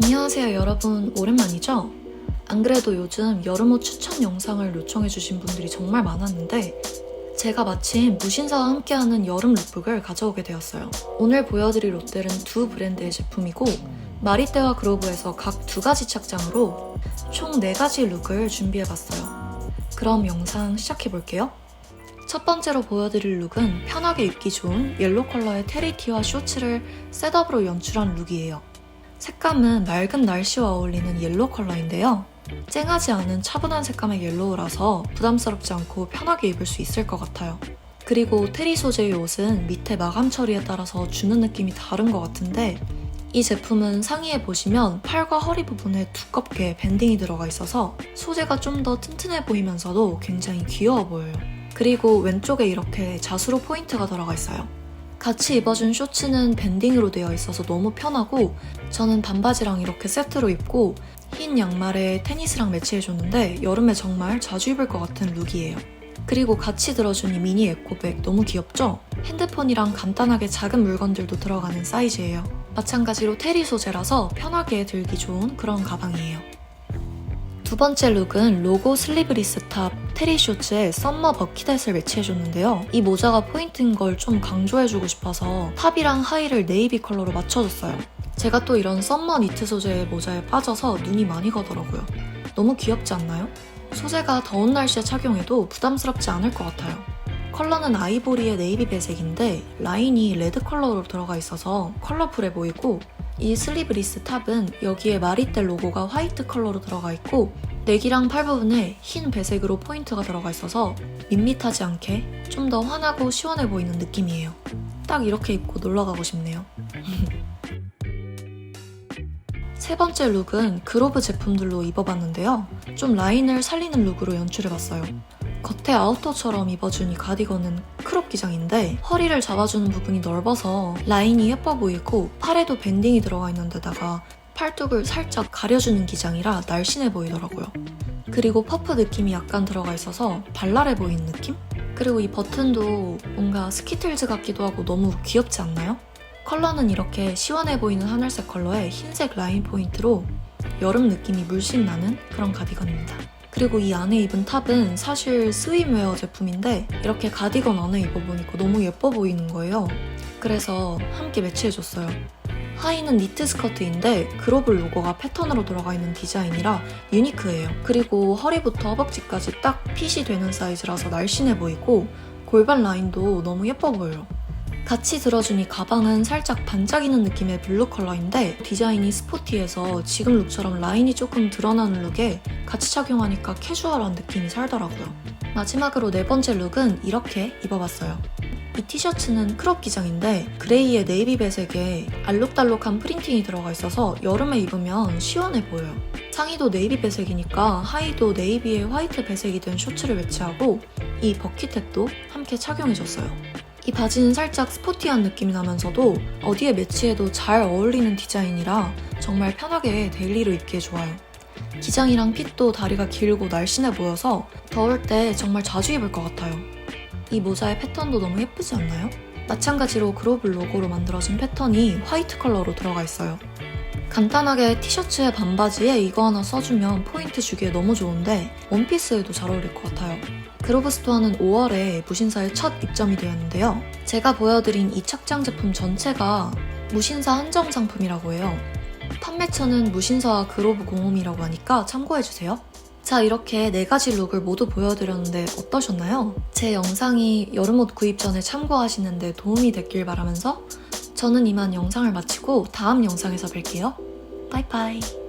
안녕하세요 여러분 오랜만이죠? 안 그래도 요즘 여름옷 추천 영상을 요청해주신 분들이 정말 많았는데 제가 마침 무신사와 함께하는 여름 룩북을 가져오게 되었어요. 오늘 보여드릴 옷들은 두 브랜드의 제품이고 마리떼와 그로브에서 각 두 가지 착장으로 총 네 가지 룩을 준비해봤어요. 그럼 영상 시작해볼게요. 첫 번째로 보여드릴 룩은 편하게 입기 좋은 옐로 컬러의 테리티와 쇼츠를 셋업으로 연출한 룩이에요. 색감은 맑은 날씨와 어울리는 옐로 컬러인데요. 쨍하지 않은 차분한 색감의 옐로우라서 부담스럽지 않고 편하게 입을 수 있을 것 같아요. 그리고 테리 소재의 옷은 밑에 마감 처리에 따라서 주는 느낌이 다른 것 같은데 이 제품은 상의에 보시면 팔과 허리 부분에 두껍게 밴딩이 들어가 있어서 소재가 좀 더 튼튼해 보이면서도 굉장히 귀여워 보여요. 그리고 왼쪽에 이렇게 자수로 포인트가 들어가 있어요. 같이 입어준 쇼츠는 밴딩으로 되어 있어서 너무 편하고 저는 반바지랑 이렇게 세트로 입고 흰 양말에 테니스랑 매치해줬는데 여름에 정말 자주 입을 것 같은 룩이에요. 그리고 같이 들어준 이 미니 에코백 너무 귀엽죠? 핸드폰이랑 간단하게 작은 물건들도 들어가는 사이즈예요. 마찬가지로 테리 소재라서 편하게 들기 좋은 그런 가방이에요. 두 번째 룩은 로고 슬리브리스 탑 테리 쇼츠에 썸머 버킷햇을 매치해줬는데요. 이 모자가 포인트인 걸 좀 강조해주고 싶어서 탑이랑 하의를 네이비 컬러로 맞춰줬어요. 제가 또 이런 썸머 니트 소재의 모자에 빠져서 눈이 많이 가더라고요. 너무 귀엽지 않나요? 소재가 더운 날씨에 착용해도 부담스럽지 않을 것 같아요. 컬러는 아이보리의 네이비 배색인데 라인이 레드 컬러로 들어가 있어서 컬러풀해 보이고 이 슬리브 리스 탑은 여기에 마리떼 로고가 화이트 컬러로 들어가 있고 내기랑 팔 부분에 흰 배색으로 포인트가 들어가 있어서 밋밋하지 않게 좀 더 환하고 시원해 보이는 느낌이에요. 딱 이렇게 입고 놀러 가고 싶네요. 세 번째 룩은 그로브 제품들로 입어봤는데요. 좀 라인을 살리는 룩으로 연출해봤어요. 겉에 아우터처럼 입어준 이 가디건은 크롭 기장인데 허리를 잡아주는 부분이 넓어서 라인이 예뻐 보이고 팔에도 밴딩이 들어가 있는 데다가 팔뚝을 살짝 가려주는 기장이라 날씬해 보이더라고요. 그리고 퍼프 느낌이 약간 들어가 있어서 발랄해 보이는 느낌? 그리고 이 버튼도 뭔가 스키틀즈 같기도 하고 너무 귀엽지 않나요? 컬러는 이렇게 시원해 보이는 하늘색 컬러에 흰색 라인 포인트로 여름 느낌이 물씬 나는 그런 가디건입니다. 그리고 이 안에 입은 탑은 사실 스위므웨어 제품인데 이렇게 가디건 안에 입어보니까 너무 예뻐 보이는 거예요. 그래서 함께 매치해줬어요. 하의는 니트 스커트인데 그로블 로고가 패턴으로 들어가 있는 디자인이라 유니크해요. 그리고 허리부터 허벅지까지 딱 핏이 되는 사이즈라서 날씬해 보이고 골반 라인도 너무 예뻐 보여요. 같이 들어준 이 가방은 살짝 반짝이는 느낌의 블루 컬러인데 디자인이 스포티해서 지금 룩처럼 라인이 조금 드러나는 룩에 같이 착용하니까 캐주얼한 느낌이 살더라고요. 마지막으로 네 번째 룩은 이렇게 입어봤어요. 이 티셔츠는 크롭 기장인데 그레이의 네이비 배색에 알록달록한 프린팅이 들어가 있어서 여름에 입으면 시원해 보여요. 상의도 네이비 배색이니까 하의도 네이비의 화이트 배색이 된 쇼츠를 매치하고 이 버킷햇도 함께 착용해줬어요. 이 바지는 살짝 스포티한 느낌이 나면서도 어디에 매치해도 잘 어울리는 디자인이라 정말 편하게 데일리로 입기에 좋아요. 기장이랑 핏도 다리가 길고 날씬해 보여서 더울 때 정말 자주 입을 것 같아요. 이 모자의 패턴도 너무 예쁘지 않나요? 마찬가지로 그로브 로고로 만들어진 패턴이 화이트 컬러로 들어가 있어요. 간단하게 티셔츠에 반바지에 이거 하나 써주면 포인트 주기에 너무 좋은데 원피스에도 잘 어울릴 것 같아요. 그로브 스토어는 5월에 무신사의 첫 입점이 되었는데요. 제가 보여드린 이 착장 제품 전체가 무신사 한정 상품이라고 해요. 판매처는 무신사와 그로브 공홈이라고 하니까 참고해주세요. 자, 이렇게 네 가지 룩을 모두 보여드렸는데 어떠셨나요? 제 영상이 여름옷 구입 전에 참고하시는데 도움이 됐길 바라면서 저는 이만 영상을 마치고 다음 영상에서 뵐게요. 바이바이.